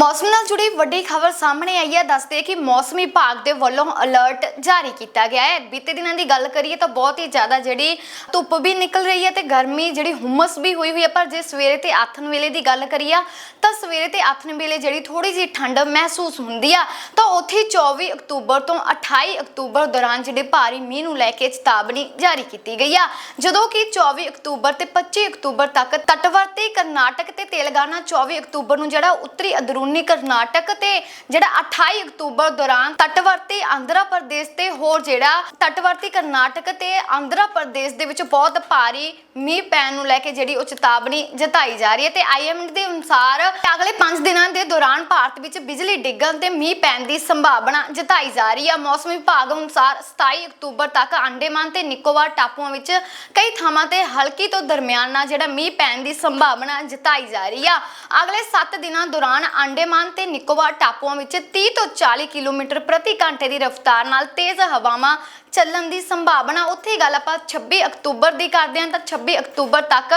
ਮੌਸਮ ਨਾਲ ਜੁੜੀ ਵੱਡੀ ਖਬਰ ਸਾਹਮਣੇ ਆਈ ਹੈ। ਦੱਸਦੇ ਕਿ ਮੌਸਮੀ ਵਿਭਾਗ ਦੇ ਵੱਲੋਂ ਅਲਰਟ ਜਾਰੀ ਕੀਤਾ ਗਿਆ ਹੈ। ਬੀਤੇ ਦਿਨਾਂ ਦੀ ਗੱਲ ਕਰੀਏ ਤਾਂ ਬਹੁਤ ਹੀ ਜ਼ਿਆਦਾ ਜਿਹੜੀ ਧੁੱਪ ਵੀ ਨਿਕਲ ਰਹੀ ਹੈ ਤੇ ਗਰਮੀ ਜਿਹੜੀ ਹੁਮਸ ਵੀ ਹੋਈ ਹੋਈ ਹੈ। ਪਰ ਜੇ ਸਵੇਰੇ ਤੇ ਆਥਣ ਵੇਲੇ ਦੀ ਗੱਲ ਕਰੀਏ ਤਾਂ ਸਵੇਰੇ ਤੇ ਆਥਣ ਵੇਲੇ ਜਿਹੜੀ ਥੋੜੀ ਜਿਹੀ ਠੰਡ ਮਹਿਸੂਸ ਹੁੰਦੀ ਆ, ਤਾਂ ਉੱਥੇ 24 ਅਕਤੂਬਰ ਤੋਂ 28 ਅਕਤੂਬਰ ਦੌਰਾਨ ਜਿਹੜੇ ਭਾਰੀ ਮੀਂਹ ਨੂੰ ਲੈ ਕੇ ਚੇਤਾਵਨੀ ਜਾਰੀ ਕੀਤੀ ਗਈ ਆ। ਜਦੋਂ ਕਿ 24 ਅਕਤੂਬਰ ਤੇ 25 ਅਕਤੂਬਰ ਤੱਕ ਤਟਵਰਤੀ ਕਰਨਾਟਕ ਤੇ ਤੇਲੰਗਾਨਾ 24 ਅਕਤੂਬਰ ਨੂੰ ਜਿਹੜਾ ਉੱਤਰੀ ਅੰਦਰੂਨੀ ਕਰਨਾਟਕ ਤੇ ਜਿਹੜਾ 28 ਅਕਤੂਬਰ ਦੌਰਾਨ ਤਟਵਰਤੀ ਆਂਧਰਾ ਪ੍ਰਦੇਸ਼ ਤੇ ਹੋਰ ਜਿਹੜਾ ਤਟਵਰਤੀ ਕਰਨਾਟਕ ਤੇ ਆਂਧਰਾ ਪ੍ਰਦੇਸ਼ ਦੇ ਵਿੱਚ ਬਹੁਤ ਭਾਰੀ ਮੀਂਹ ਪੈਣ ਨੂੰ ਲੈ ਕੇ ਜਿਹੜੀ ਉਹ ਚੇਤਾਵਨੀ ਜਤਾਈ ਜਾ ਰਹੀ ਹੈ ਤੇ ਆਈਐਮਡੀ ਦੇ ਅਨੁਸਾਰ ਅਗਲੇ 5 ਦਿਨਾਂ ਦੇ ਦੌਰਾਨ ਭਾਰਤ ਵਿੱਚ ਬਿਜਲੀ ਡਿੱਗਣ ਤੇ ਮੀਂਹ ਪੈਣ ਦੀ ਸੰਭਾਵਨਾ ਜਤਾਈ ਜਾ ਰਹੀ ਹੈ। ਮੌਸਮ ਵਿਭਾਗ ਅਨੁਸਾਰ 27 ਅਕਤੂਬਰ ਤੱਕ ਅੰਡੇਮਾਨ ਤੇ ਨਿਕੋਬਾਰ ਟਾਪੂਆਂ ਵਿੱਚ ਕਈ ਥਾਵਾਂ ਤੇ ਹਲਕੀ ਤੋਂ ਦਰਮਿਆਨਾ ਜਿਹੜਾ ਮੀਂਹ ਪੈਣ ਦੀ ਸੰਭਾਵਨਾ ਜਤਾਈ ਜਾ ਰਹੀ ਆ। ਅਗਲੇ 7 ਦਿਨਾਂ ਦੌਰਾਨ ਅੰਡੇਮਾਨ ਤੇ ਨਿਕੋਬਾਰ ਟਾਪੂਆਂ ਵਿੱਚ 30 ਤੋਂ 40 ਕਿਲੋਮੀਟਰ ਪ੍ਰਤੀ ਘੰਟੇ ਦੀ ਰਫ਼ਤਾਰ ਨਾਲ ਤੇਜ਼ ਹਵਾਵਾਂ ਚੱਲਣ ਦੀ ਸੰਭਾਵਨਾ, ਉੱਥੇ ਗੱਲ ਆਪਾਂ 26 ਅਕਤੂਬਰ ਦੀ ਕਰਦੇ ਹਾਂ, ਤਾਂ 26 ਅਕਤੂਬਰ ਤੱਕ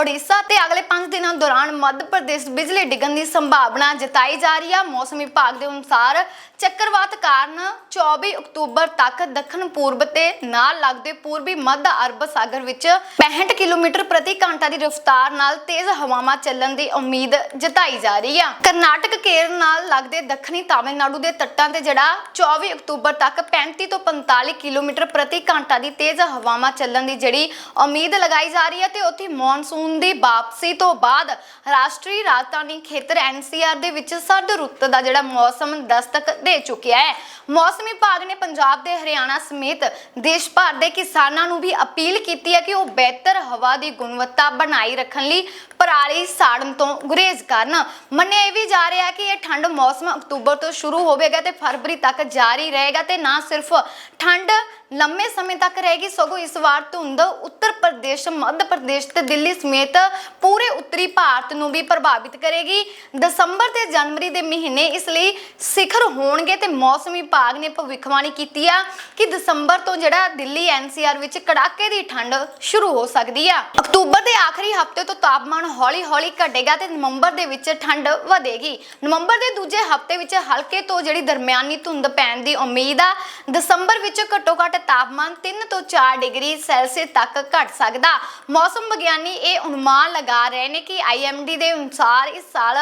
ਓਡੀਸ਼ਾ ਤੇ ਅਗਲੇ 5 ਦਿਨਾਂ ਦੌਰਾਨ ਮੱਧ ਪ੍ਰਦੇਸ਼ ਬਿਜਲੀ ਡਿੱਗਣ ਦੀ ਸੰਭਾਵਨਾ ਜਤਾਈ ਜਾ ਰਹੀ ਆ। ਮੌਸਮ ਵਿਭਾਗ ਦੇ ਅਨੁਸਾਰ ਚੱਕਰਵਾਤ ਕਾਰਨ 24 ਅਕਤੂਬਰ ਤੱਕ ਦੱਖਣ ਪੂਰਬ ਤੇ ਨਾਲ ਲੱਗਦੇ ਪੂਰਬੀ ਮੱਧ ਅਰਬ ਸਾਗਰ ਵਿੱਚ 65 ਕਿਲੋਮੀਟਰ ਪ੍ਰਤੀ ਘੰਟਾ ਦੀ ਰਫ਼ਤਾਰ ਨਾਲ ਤੇਜ਼ ਹਵਾਵਾਂ ਚੱਲਣ ਦੀ ਉਮੀਦ ਜਤਾਈ ਜਾ ਰਹੀ ਹੈ ਕਰਨਾਟਕ ਕੇਰਲ ਨਾਲ ਲੱਗਦੇ ਦੱਖਣੀ ਤਾਮਿਲਨਾਡੂ ਦੇ ਤੱਟਾਂ ਤੇ ਜਿਹੜਾ 24 ਅਕਤੂਬਰ ਤੱਕ 35 ਤੋਂ 45 ਕਿਲੋਮੀਟਰ ਪ੍ਰਤੀ ਘੰਟਾ ਦੀ ਤੇਜ਼ ਹਵਾਵਾਂ ਚੱਲਣ ਦੀ ਜਿਹੜੀ ਉਮੀਦ ਲਗਾਈ ਜਾ ਰਹੀ ਹੈ ਤੇ ਉੱਥੇ ਮੌਨਸੂਨ ਦੀ ਵਾਪਸੀ ਤੋਂ ਬਾਅਦ ਰਾਸ਼ਟਰੀ ਰਾਜਧਾਨੀ ਖੇਤਰ ਐਨਸੀਆਰ ਦੇ ਵਿੱਚ ਸਰਦ ਰੁੱਤ ਦਾ ਜਿਹੜਾ ਮੌਸਮ ਦਸਤਕ ਦੇ ਚੁੱਕਿਆ ਹੈ। ਮੌਸਮ ਵਿਭਾਗ ਨੇ ਪੰਜਾਬ ਦੇ ਹਰਿਆਣਾ ਸਮੇਤ ਦੇਸ਼ ਭਰ ਦੇ ਕਿਸਾਨਾਂ ਨੂੰ ਵੀ ਅਪੀਲ ਕੀਤੀ ਹੈ ਕਿ ਉਹ ਬਿਹਤਰ ਹਵਾ ਦੀ ਗੁਣਵੱਤਾ ਬਣਾਈ ਰੱਖਣ ਲਈ ਪਰਾਲੀ ਸਾੜਨ ਤੋਂ ਗੁਰੇਜ਼ ਕਰਨ। ਮੰਨਿਆ ਇਹ ਵੀ ਜਾ ਰਿਹਾ ਹੈ ਕਿ ਇਹ ਠੰਡ ਮੌਸਮ ਅਕਤੂਬਰ ਤੋਂ ਸ਼ੁਰੂ ਹੋਵੇਗਾ ਤੇ ਫਰਵਰੀ ਤੱਕ ਜਾਰੀ ਰਹੇਗਾ ਤੇ ਨਾ ਸਿਰਫ ਠੰਡ ਲੰਮੇ ਸਮੇਂ ਤੱਕ ਰਹੇਗੀ, ਸਗੋਂ ਇਸ ਵਾਰ ਧੁੰਦ ਉੱਤਰ ਪ੍ਰਦੇਸ਼, ਮੱਧ ਪ੍ਰਦੇਸ਼ ਤੇ ਦਿੱਲੀ ਸਮੇਤ ਪੂਰੇ ਉੱਤਰੀ ਭਾਰਤ ਨੂੰ ਵੀ ਪ੍ਰਭਾਵਿਤ ਕਰੇਗੀ। ਦਸੰਬਰ ਤੇ ਜਨਵਰੀ ਦੇ ਮਹੀਨੇ ਇਸ ਲਈ ਸਿਖਰ ਹੋਣਗੇ ਤੇ ਮੌਸਮ ਵਿਭਾਗ ਨੇ ਭਵਿੱਖਬਾਣੀ ਕੀਤੀ ਆ ਕਿ ਦਸੰਬਰ ਤੋਂ ਜਿਹੜਾ ਦਿੱਲੀ ਐਨਸੀਆਰ ਵਿੱਚ ਕੜਾਕੇ ਦੀ ਠੰਡ ਸ਼ੁਰੂ ਹੋ ਸਕਦੀ ਆ। ਅਕਤੂਬਰ ਦੇ ਆਖਰੀ ਹਫ਼ਤੇ ਤੋਂ ਤਾਪਮਾਨ ਹੌਲੀ-ਹੌਲੀ ਘਟੇਗਾ ਤੇ ਨਵੰਬਰ ਦੇ ਵਿੱਚ ਠੰਡ ਵਧੇਗੀ। ਨਵੰਬਰ ਦੇ ਦੂਜੇ ਹਫ਼ਤੇ ਵਿੱਚ ਹਲਕੇ ਤੋਂ ਜਿਹੜੀ ਦਰਮਿਆਨੀ ਧੁੰਦ ਪੈਣ ਦੀ ਉਮੀਦ ਆ, ਦਸੰਬਰ ਵਿੱਚ ਘੱਟੋ-ਘੱਟ ਤਾਪਮਾਨ 3 ਤੋਂ 4 ਡਿਗਰੀ ਸੈਲਸੀਅਸ ਤੱਕ ਘਟ ਸਕਦਾ। ਮੌਸਮ ਵਿਗਿਆਨੀ ਇਹ ਅਨੁਮਾਨ ਲਗਾ ਰਹੇ ਨੇ ਕਿ ਆਈਐਮਡੀ ਦੇ ਅਨੁਸਾਰ ਇਸ ਸਾਲ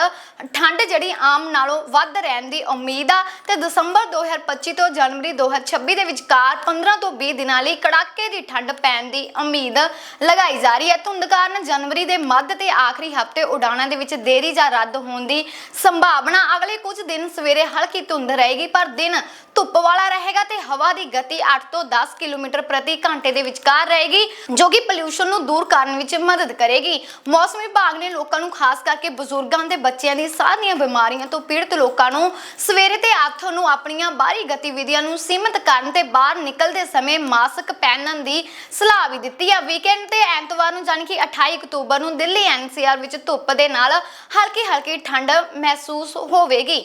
ਠੰਡ ਜਿਹੜੀ ਆਮ ਨਾਲੋਂ ਵੱਧ ਰਹਿਣ ਦੀ ਉਮੀਦ ਆ ਤੇ ਦਸੰਬਰ 2025 ਤੋਂ ਜਨਵਰੀ 2026 ਦੇ ਵਿਚਕਾਰ 15 ਤੋਂ 20 ਦਿਨਾਂ ਲਈ ਕੜਾਕੇ ਦੀ ਠੰਡ ਪੈਣ ਦੀ ਉਮੀਦ ਲਗਾਈ ਜਾ ਰਹੀ ਹੈ। ਧੁੰਦ ਕਾਰਨ ਜਨਵਰੀ ਦੇ ਮੱਧ ਤੇ ਆਖਰੀ ਹਫ਼ਤੇ ਉਡਾਣਾਂ ਦੇ ਵਿੱਚ ਦੇਰੀ ਜਾਂ ਰੱਦ ਹੋਣ ਦੀ ਸੰਭਾਵਨਾ ਅਗਲੇ ਕੁਝ ਦਿਨ ਸਵੇਰੇ ਹਲਕੀ ਧੁੰਦ ਰਹੇਗੀ ਪਰ ਦਿਨ ਧੁੱਪ ਵਾਲਾ ਰਹੇਗਾ ਤੇ ਹਵਾ ਦੀ ਗਤੀ 8 ਤੋਂ 10 ਕਿਲੋਮੀਟਰ ਪ੍ਰਤੀ ਘੰਟੇ ਦੇ ਵਿਚਕਾਰ ਰਹੇਗੀ, ਜੋ ਕਿ ਪੋਲਿਊਸ਼ਨ ਨੂੰ ਦੂਰ ਕਰਨ ਵਿੱਚ ਮਦਦ ਕਰੇਗੀ। ਮੌਸਮ ਵਿਭਾਗ ਨੇ ਲੋਕਾਂ ਨੂੰ ਖਾਸ ਕਰਕੇ ਬਜ਼ੁਰਗਾਂ ਤੇ ਬੱਚਿਆਂ ਦੀ ਸਾਰੀਆਂ ਬਿਮਾਰੀਆਂ ਤੋਂ ਪੀੜਤ ਲੋਕਾਂ ਨੂੰ ਸਵੇਰੇ ਤੇ ਆਥ ਨੂੰ ਆਪਣੀਆਂ ਬਾਹਰੀ ਗਤੀਵਿਧੀਆਂ ਨੂੰ ਸੀਮਿਤ ਕਰਨ ਤੇ ਬਾਹਰ ਨਿਕਲਦੇ ਸਮੇਂ ਮਾਸਕ ਪਹਿਨਣ ਦੀ ਸਲਾਹ ਵੀ ਦਿੱਤੀ ਹੈ ਵੀਕਐਂਡ ਤੇ ਐਤਵਾਰ ਨੂੰ ਜਾਣੀ ਕਿ 28 ਅਕਤੂਬਰ ਨੂੰ ਦਿੱਲੀ ਐਨਸੀਆਰ ਵਿੱਚ ਧੁੱਪ ਦੇ ਨਾਲ ਹਲਕੀ ਹਲਕੀ ਠੰਡ ਮਹਿਸੂਸ ਹੋਵੇਗੀ।